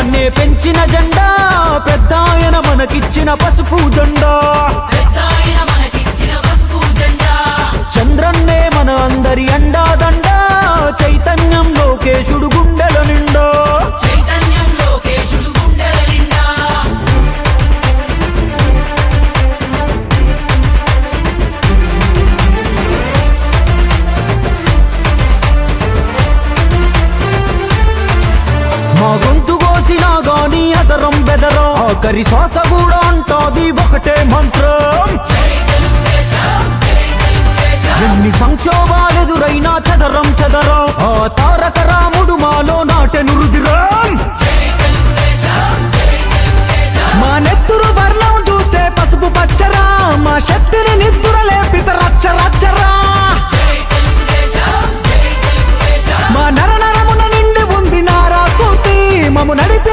ధైర్యాన్నే పెంచిన జెండా పెద్ద ఆయన మనకిచ్చిన పసుపు జెండా. పెద్దాయన మనకిచ్చిన పసుపు జెండా. చంద్రన్నే మన అందరి గుండెల నిండా. చైతన్యం లోకేశుడు గుండెల నిండా. మా గొంతు కోసినా గాని అదరం బెదరం. ఆఖరి శ్వాస కూడా అంటాది ఒకటే మంత్రం. జై తెలుగుదేశం జై ఎన్ని సంక్షోభాలెదురైనా చదరం చదరం. ఆ తారక రాముడు మాలో నాటెను రుదిరం మా నెత్తురు వర్ణం చూస్తే పసుపు పచ్చరం కూర్తి నడిపి